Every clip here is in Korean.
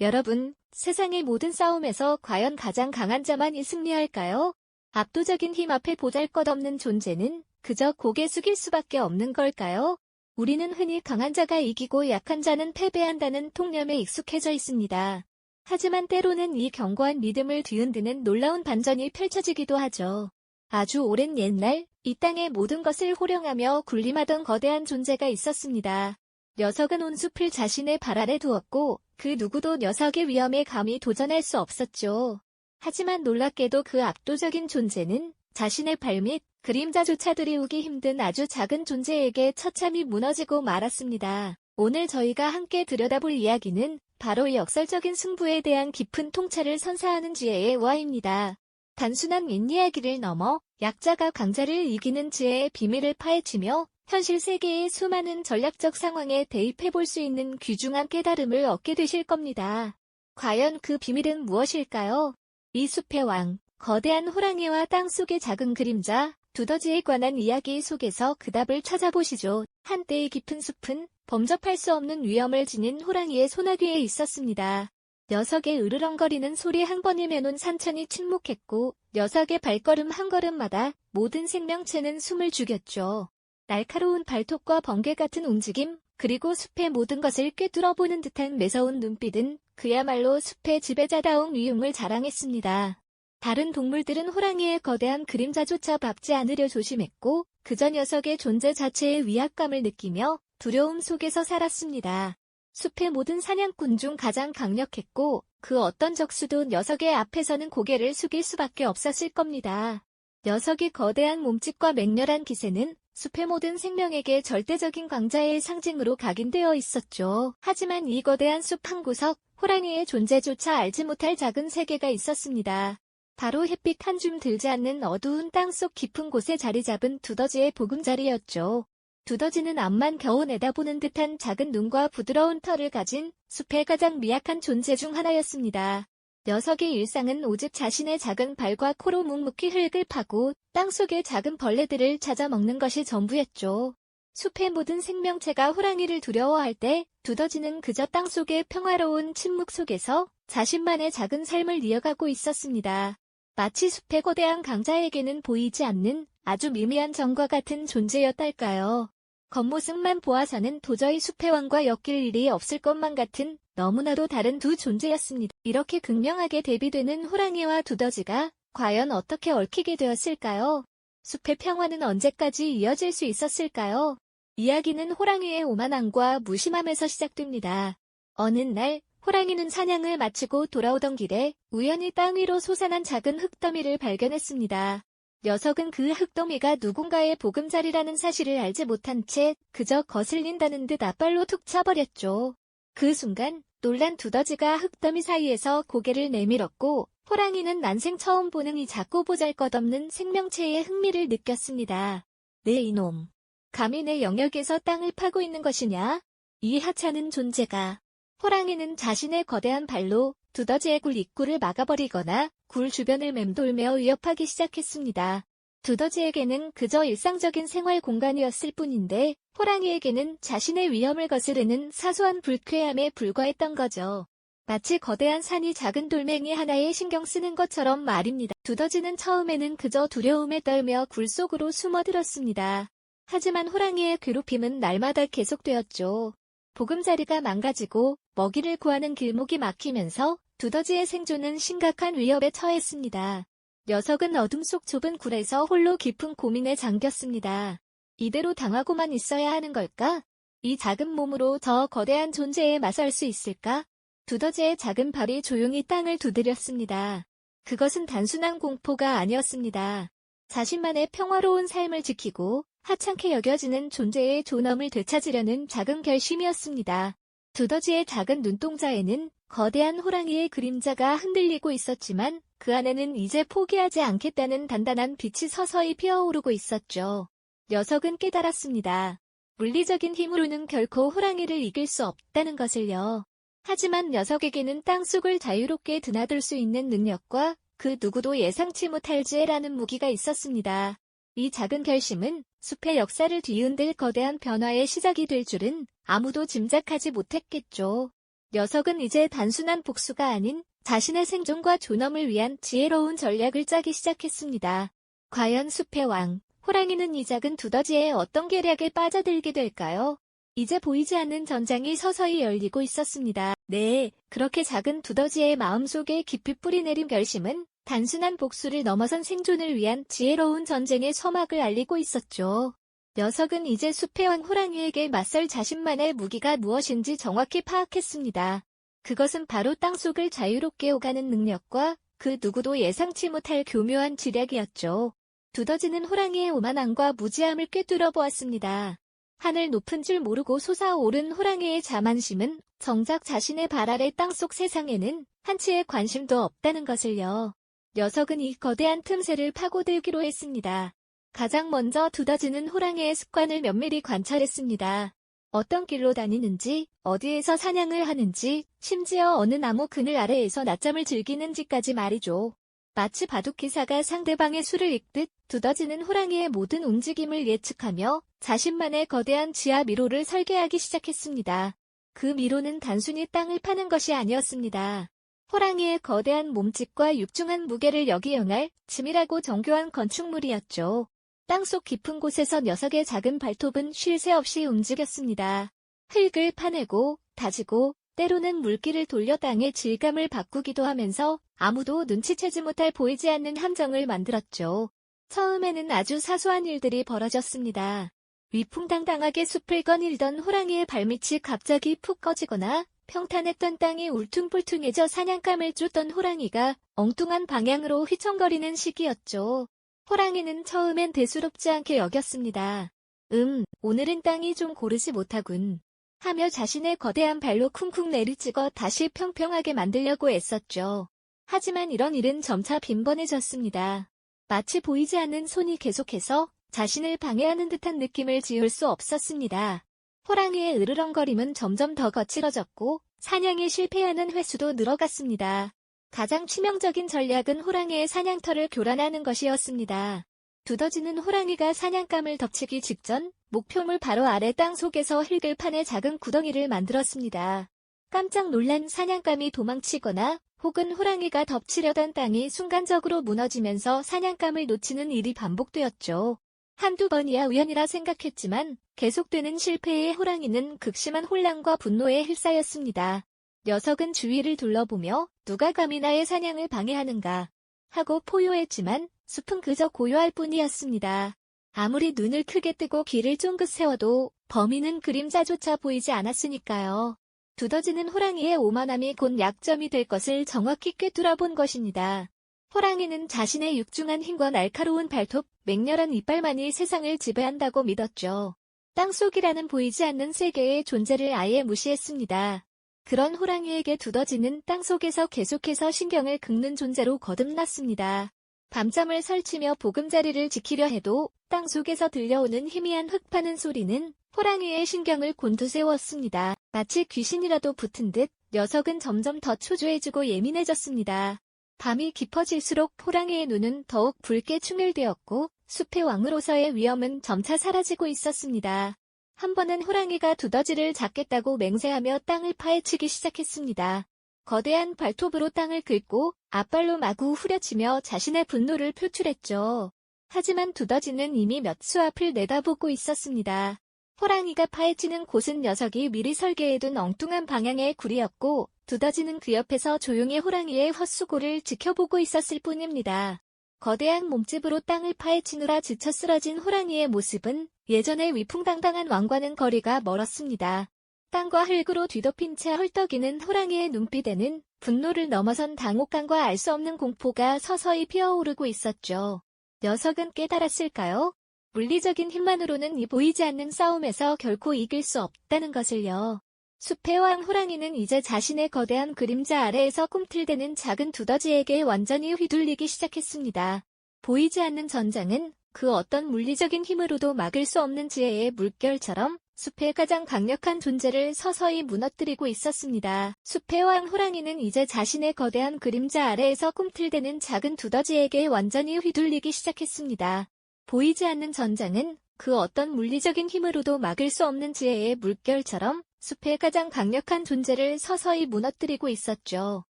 여러분, 세상의 모든 싸움에서 과연 가장 강한 자만이 승리할까요? 압도적인 힘 앞에 보잘것없는 존재는 그저 고개 숙일 수밖에 없는 걸까요? 우리는 흔히 강한 자가 이기고 약한 자는 패배한다는 통념에 익숙해져 있습니다. 하지만 때로는 이 견고한 믿음을 뒤흔드는 놀라운 반전이 펼쳐지기도 하죠. 아주 오랜 옛날, 이 땅의 모든 것을 호령하며 군림하던 거대한 존재가 있었습니다. 녀석은 온 숲을 자신의 발 아래 두었고, 그 누구도 녀석의 위험에 감히 도전할 수 없었죠. 하지만 놀랍게도 그 압도적인 존재는 자신의 발 밑 그림자조차 들이우기 힘든 아주 작은 존재에게 처참히 무너지고 말았습니다. 오늘 저희가 함께 들여다볼 이야기는 바로 이 역설적인 승부에 대한 깊은 통찰을 선사하는 지혜의 와입니다. 단순한 윗이야기를 넘어 약자가 강자를 이기는 지혜의 비밀을 파헤치며 현실 세계의 수많은 전략적 상황에 대입해 볼 수 있는 귀중한 깨달음을 얻게 되실 겁니다. 과연 그 비밀은 무엇일까요? 이 숲의 왕, 거대한 호랑이와 땅 속의 작은 그림자, 두더지에 관한 이야기 속에서 그 답을 찾아보시죠. 한때의 깊은 숲은 범접할 수 없는 위험을 지닌 호랑이의 소나귀에 있었습니다. 녀석의 으르렁거리는 소리 한 번이면 온 산천이 침묵했고 녀석의 발걸음 한 걸음마다 모든 생명체는 숨을 죽였죠. 날카로운 발톱과 번개 같은 움직임, 그리고 숲의 모든 것을 꿰뚫어보는 듯한 매서운 눈빛은 그야말로 숲의 지배자다운 위용을 자랑했습니다. 다른 동물들은 호랑이의 거대한 그림자조차 밟지 않으려 조심했고 그저 녀석의 존재 자체의 위압감을 느끼며 두려움 속에서 살았습니다. 숲의 모든 사냥꾼 중 가장 강력했고 그 어떤 적수도 녀석의 앞에서는 고개를 숙일 수밖에 없었을 겁니다. 녀석의 거대한 몸집과 맹렬한 기세는 숲의 모든 생명에게 절대적인 강자의 상징으로 각인되어 있었죠. 하지만 이 거대한 숲 한 구석, 호랑이의 존재조차 알지 못할 작은 세계가 있었습니다. 바로 햇빛 한 줌 들지 않는 어두운 땅속 깊은 곳에 자리 잡은 두더지의 보금자리였죠. 두더지는 앞만 겨우 내다보는 듯한 작은 눈과 부드러운 털을 가진 숲의 가장 미약한 존재 중 하나였습니다. 녀석의 일상은 오직 자신의 작은 발과 코로 묵묵히 흙을 파고 땅속의 작은 벌레들을 찾아 먹는 것이 전부였죠. 숲의 모든 생명체가 호랑이를 두려워할 때 두더지는 그저 땅속의 평화로운 침묵 속에서 자신만의 작은 삶을 이어가고 있었습니다. 마치 숲의 거대한 강자에게는 보이지 않는 아주 미미한 정과 같은 존재였달까요. 겉모습만 보아서는 도저히 숲의 왕과 엮일 일이 없을 것만 같은 너무나도 다른 두 존재였습니다. 이렇게 극명하게 대비되는 호랑이와 두더지가 과연 어떻게 얽히게 되었을까요? 숲의 평화는 언제까지 이어질 수 있었을까요? 이야기는 호랑이의 오만함과 무심함에서 시작됩니다. 어느 날 호랑이는 사냥을 마치고 돌아오던 길에 우연히 땅 위로 솟아난 작은 흙더미를 발견했습니다. 녀석은 그 흙더미가 누군가의 보금자리라는 사실을 알지 못한 채 그저 거슬린다는 듯 앞발로 툭 차버렸죠. 그 순간 놀란 두더지가 흙더미 사이에서 고개를 내밀었고 호랑이는 난생 처음 보는 이 작고 보잘것없는 생명체의 흥미를 느꼈습니다. 네 이놈. 감히 내 영역에서 땅을 파고 있는 것이냐? 이 하찮은 존재가. 호랑이는 자신의 거대한 발로 두더지의 굴 입구를 막아버리거나 굴 주변을 맴돌며 위협하기 시작했습니다. 두더지에게는 그저 일상적인 생활 공간이었을 뿐인데 호랑이에게는 자신의 위험을 거스르는 사소한 불쾌함에 불과했던 거죠. 마치 거대한 산이 작은 돌멩이 하나에 신경 쓰는 것처럼 말입니다. 두더지는 처음에는 그저 두려움에 떨며 굴 속으로 숨어들었습니다. 하지만 호랑이의 괴롭힘은 날마다 계속되었죠. 보금자리가 망가지고 먹이를 구하는 길목이 막히면서 두더지의 생존은 심각한 위협에 처했습니다. 녀석은 어둠 속 좁은 굴에서 홀로 깊은 고민에 잠겼습니다. 이대로 당하고만 있어야 하는 걸까? 이 작은 몸으로 저 거대한 존재에 맞설 수 있을까? 두더지의 작은 발이 조용히 땅을 두드렸습니다. 그것은 단순한 공포가 아니었습니다. 자신만의 평화로운 삶을 지키고 하찮게 여겨지는 존재의 존엄을 되찾으려는 작은 결심이었습니다. 두더지의 작은 눈동자에는 거대한 호랑이의 그림자가 흔들리고 있었지만 그 안에는 이제 포기하지 않겠다는 단단한 빛이 서서히 피어오르고 있었죠. 녀석은 깨달았습니다. 물리적인 힘으로는 결코 호랑이를 이길 수 없다는 것을요. 하지만 녀석에게는 땅속을 자유롭게 드나들 수 있는 능력과 그 누구도 예상치 못할 지혜라는 무기가 있었습니다. 이 작은 결심은 숲의 역사를 뒤흔들 거대한 변화의 시작이 될 줄은 아무도 짐작하지 못했겠죠. 녀석은 이제 단순한 복수가 아닌 자신의 생존과 존엄을 위한 지혜로운 전략을 짜기 시작했습니다. 과연 숲의 왕, 호랑이는 이 작은 두더지의 어떤 계략에 빠져들게 될까요? 이제 보이지 않는 전장이 서서히 열리고 있었습니다. 네, 그렇게 작은 두더지의 마음속에 깊이 뿌리내린 결심은 단순한 복수를 넘어선 생존을 위한 지혜로운 전쟁의 서막을 알리고 있었죠. 녀석은 이제 숲의 왕 호랑이에게 맞설 자신만의 무기가 무엇인지 정확히 파악했습니다. 그것은 바로 땅속을 자유롭게 오가는 능력과 그 누구도 예상치 못할 교묘한 지략이었죠. 두더지는 호랑이의 오만함과 무지함을 꿰뚫어 보았습니다. 하늘 높은 줄 모르고 솟아오른 호랑이의 자만심은 정작 자신의 발 아래 땅속 세상에는 한치의 관심도 없다는 것을요. 녀석은 이 거대한 틈새를 파고들기로 했습니다. 가장 먼저 두더지는 호랑이의 습관을 면밀히 관찰했습니다. 어떤 길로 다니는지, 어디에서 사냥을 하는지, 심지어 어느 나무 그늘 아래에서 낮잠을 즐기는지까지 말이죠. 마치 바둑 기사가 상대방의 수를 읽듯 두더지는 호랑이의 모든 움직임을 예측하며 자신만의 거대한 지하 미로를 설계하기 시작했습니다. 그 미로는 단순히 땅을 파는 것이 아니었습니다. 호랑이의 거대한 몸집과 육중한 무게를 역이용할 치밀하고 정교한 건축물이었죠. 땅속 깊은 곳에서 녀석의 작은 발톱은 쉴 새 없이 움직였습니다. 흙을 파내고 다지고 때로는 물기를 돌려 땅의 질감을 바꾸기도 하면서 아무도 눈치채지 못할 보이지 않는 함정을 만들었죠. 처음에는 아주 사소한 일들이 벌어졌습니다. 위풍당당하게 숲을 거닐던 호랑이의 발밑이 갑자기 푹 꺼지거나 평탄했던 땅이 울퉁불퉁해져 사냥감을 쫓던 호랑이가 엉뚱한 방향으로 휘청거리는 시기였죠. 호랑이는 처음엔 대수롭지 않게 여겼습니다. 음, 오늘은 땅이 좀 고르지 못하군. 하며 자신의 거대한 발로 쿵쿵 내리찍어 다시 평평하게 만들려고 애썼죠. 하지만 이런 일은 점차 빈번해졌습니다. 마치 보이지 않는 손이 계속해서 자신을 방해하는 듯한 느낌을 지울 수 없었습니다. 호랑이의 으르렁거림은 점점 더 거칠어졌고 사냥에 실패하는 횟수도 늘어갔습니다. 가장 치명적인 전략은 호랑이의 사냥터를 교란하는 것이었습니다. 두더지는 호랑이가 사냥감을 덮치기 직전 목표물 바로 아래 땅 속에서 흙을 파내 작은 구덩이를 만들었습니다. 깜짝 놀란 사냥감이 도망치거나 혹은 호랑이가 덮치려던 땅이 순간적으로 무너지면서 사냥감을 놓치는 일이 반복되었죠. 한두 번이야 우연이라 생각했지만 계속되는 실패에 호랑이는 극심한 혼란과 분노에 휩싸였습니다. 녀석은 주위를 둘러보며 누가 감히 나의 사냥을 방해하는가 하고 포효했지만 숲은 그저 고요할 뿐이었습니다. 아무리 눈을 크게 뜨고 귀를 쫑긋 세워도 범인은 그림자조차 보이지 않았으니까요. 두더지는 호랑이의 오만함이 곧 약점이 될 것을 정확히 꿰뚫어 본 것입니다. 호랑이는 자신의 육중한 힘과 날카로운 발톱, 맹렬한 이빨만이 세상을 지배한다고 믿었죠. 땅속이라는 보이지 않는 세계의 존재를 아예 무시했습니다. 그런 호랑이에게 두더지는 땅속에서 계속해서 신경을 긁는 존재로 거듭났습니다. 밤잠을 설치며 보금자리를 지키려 해도 땅속에서 들려오는 희미한 흙 파는 소리는 호랑이의 신경을 곤두세웠습니다. 마치 귀신이라도 붙은 듯 녀석은 점점 더 초조해지고 예민해졌습니다. 밤이 깊어질수록 호랑이의 눈은 더욱 붉게 충혈되었고 숲의 왕으로서의 위험은 점차 사라지고 있었습니다. 한 번은 호랑이가 두더지를 잡겠다고 맹세하며 땅을 파헤치기 시작했습니다. 거대한 발톱으로 땅을 긁고 앞발로 마구 후려치며 자신의 분노를 표출했죠. 하지만 두더지는 이미 몇 수 앞을 내다보고 있었습니다. 호랑이가 파헤치는 곳은 녀석이 미리 설계해둔 엉뚱한 방향의 굴이었고 두더지는 그 옆에서 조용히 호랑이의 헛수고를 지켜보고 있었을 뿐입니다. 거대한 몸집으로 땅을 파헤치느라 지쳐 쓰러진 호랑이의 모습은 예전의 위풍당당한 왕과는 거리가 멀었습니다. 땅과 흙으로 뒤덮인 채 헐떡이는 호랑이의 눈빛에는 분노를 넘어선 당혹감과 알 수 없는 공포가 서서히 피어오르고 있었죠. 녀석은 깨달았을까요? 물리적인 힘만으로는 이 보이지 않는 싸움에서 결코 이길 수 없다는 것을요. 숲의 왕 호랑이는 이제 자신의 거대한 그림자 아래에서 꿈틀대는 작은 두더지에게 완전히 휘둘리기 시작했습니다. 보이지 않는 전장은 그 어떤 물리적인 힘으로도 막을 수 없는 지혜의 물결처럼 숲의 가장 강력한 존재를 서서히 무너뜨리고 있었습니다. 숲의 왕 호랑이는 이제 자신의 거대한 그림자 아래에서 꿈틀대는 작은 두더지에게 완전히 휘둘리기 시작했습니다. 보이지 않는 전장은 그 어떤 물리적인 힘으로도 막을 수 없는 지혜의 물결처럼 숲의 가장 강력한 존재를 서서히 무너뜨리고 있었죠.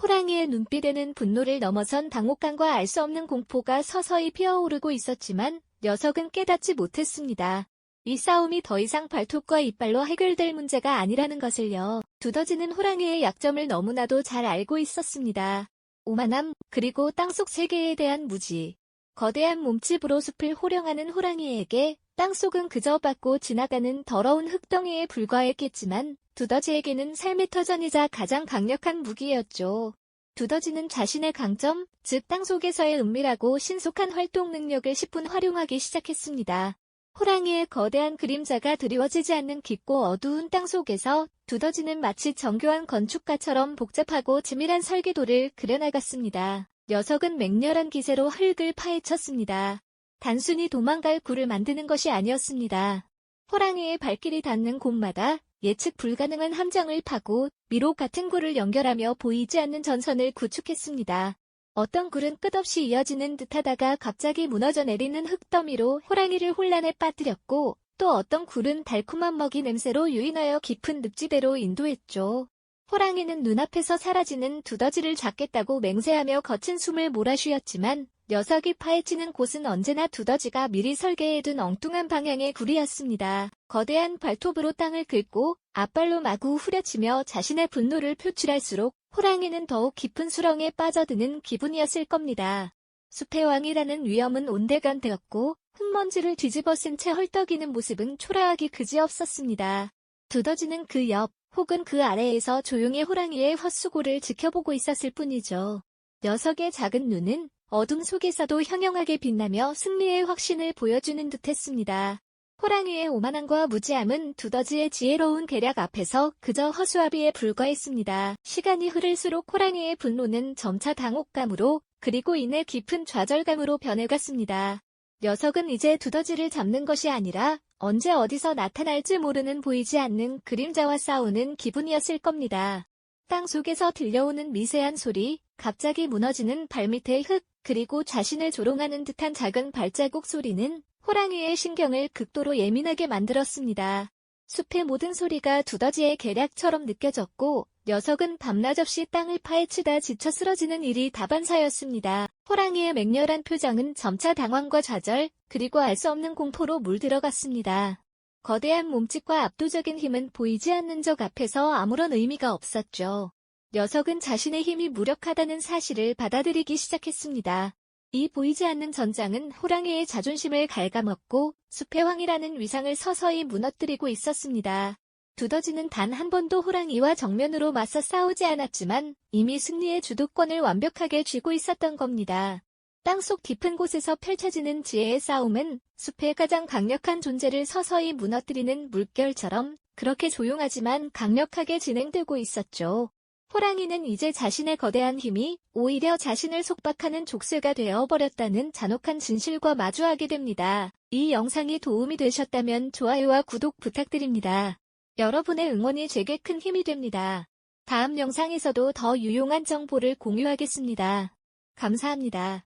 호랑이의 눈빛에는 분노를 넘어선 당혹감과 알 수 없는 공포가 서서히 피어오르고 있었지만 녀석은 깨닫지 못했습니다. 이 싸움이 더 이상 발톱과 이빨로 해결될 문제가 아니라는 것을요. 두더지는 호랑이의 약점을 너무나도 잘 알고 있었습니다. 오만함, 그리고 땅속 세계에 대한 무지. 거대한 몸집으로 숲을 호령하는 호랑이에게 땅속은 그저 받고 지나가는 더러운 흙덩이에 불과했겠지만 두더지에게는 삶의 터전이자 가장 강력한 무기였죠. 두더지는 자신의 강점, 즉 땅속에서의 은밀하고 신속한 활동 능력을 10분 활용하기 시작했습니다. 호랑이의 거대한 그림자가 드리워지지 않는 깊고 어두운 땅속에서 두더지는 마치 정교한 건축가처럼 복잡하고 치밀한 설계도를 그려나갔습니다. 녀석은 맹렬한 기세로 흙을 파헤쳤습니다. 단순히 도망갈 굴을 만드는 것이 아니었습니다. 호랑이의 발길이 닿는 곳마다 예측 불가능한 함정을 파고 미로 같은 굴을 연결하며 보이지 않는 전선을 구축했습니다. 어떤 굴은 끝없이 이어지는 듯하다가 갑자기 무너져 내리는 흙더미로 호랑이를 혼란에 빠뜨렸고 또 어떤 굴은 달콤한 먹이 냄새로 유인하여 깊은 늪지대로 인도했죠. 호랑이는 눈앞에서 사라지는 두더지를 잡겠다고 맹세하며 거친 숨을 몰아쉬었지만 녀석이 파헤치는 곳은 언제나 두더지가 미리 설계해둔 엉뚱한 방향의 굴이었습니다. 거대한 발톱으로 땅을 긁고 앞발로 마구 후려치며 자신의 분노를 표출할수록 호랑이는 더욱 깊은 수렁에 빠져드는 기분이었을 겁니다. 숲의 왕이라는 위험은 온데간데였고 흙먼지를 뒤집어 쓴 채 헐떡이는 모습은 초라하기 그지없었습니다. 두더지는 그 옆 혹은 그 아래에서 조용히 호랑이의 헛수고를 지켜보고 있었을 뿐이죠. 녀석의 작은 눈은 어둠 속에서도 형형하게 빛나며 승리의 확신을 보여주는 듯했습니다. 호랑이의 오만함과 무지함은 두더지의 지혜로운 계략 앞에서 그저 허수아비에 불과했습니다. 시간이 흐를수록 호랑이의 분노는 점차 당혹감으로 그리고 이내 깊은 좌절감으로 변해갔습니다. 녀석은 이제 두더지를 잡는 것이 아니라 언제 어디서 나타날지 모르는 보이지 않는 그림자와 싸우는 기분이었을 겁니다. 땅 속에서 들려오는 미세한 소리, 갑자기 무너지는 발밑의 흙, 그리고 자신을 조롱하는 듯한 작은 발자국 소리는 호랑이의 신경을 극도로 예민하게 만들었습니다. 숲의 모든 소리가 두더지의 계략처럼 느껴졌고 녀석은 밤낮 없이 땅을 파헤치다 지쳐 쓰러지는 일이 다반사였습니다. 호랑이의 맹렬한 표정은 점차 당황과 좌절 그리고 알 수 없는 공포로 물들어갔습니다. 거대한 몸집과 압도적인 힘은 보이지 않는 적 앞에서 아무런 의미가 없었죠. 녀석은 자신의 힘이 무력하다는 사실을 받아들이기 시작했습니다. 이 보이지 않는 전장은 호랑이의 자존심을 갉아먹고 숲의 왕이라는 위상을 서서히 무너뜨리고 있었습니다. 두더지는 단 한 번도 호랑이와 정면으로 맞서 싸우지 않았지만 이미 승리의 주도권을 완벽하게 쥐고 있었던 겁니다. 땅속 깊은 곳에서 펼쳐지는 지혜의 싸움은 숲의 가장 강력한 존재를 서서히 무너뜨리는 물결처럼 그렇게 조용하지만 강력하게 진행되고 있었죠. 호랑이는 이제 자신의 거대한 힘이 오히려 자신을 속박하는 족쇄가 되어버렸다는 잔혹한 진실과 마주하게 됩니다. 이 영상이 도움이 되셨다면 좋아요와 구독 부탁드립니다. 여러분의 응원이 제게 큰 힘이 됩니다. 다음 영상에서도 더 유용한 정보를 공유하겠습니다. 감사합니다.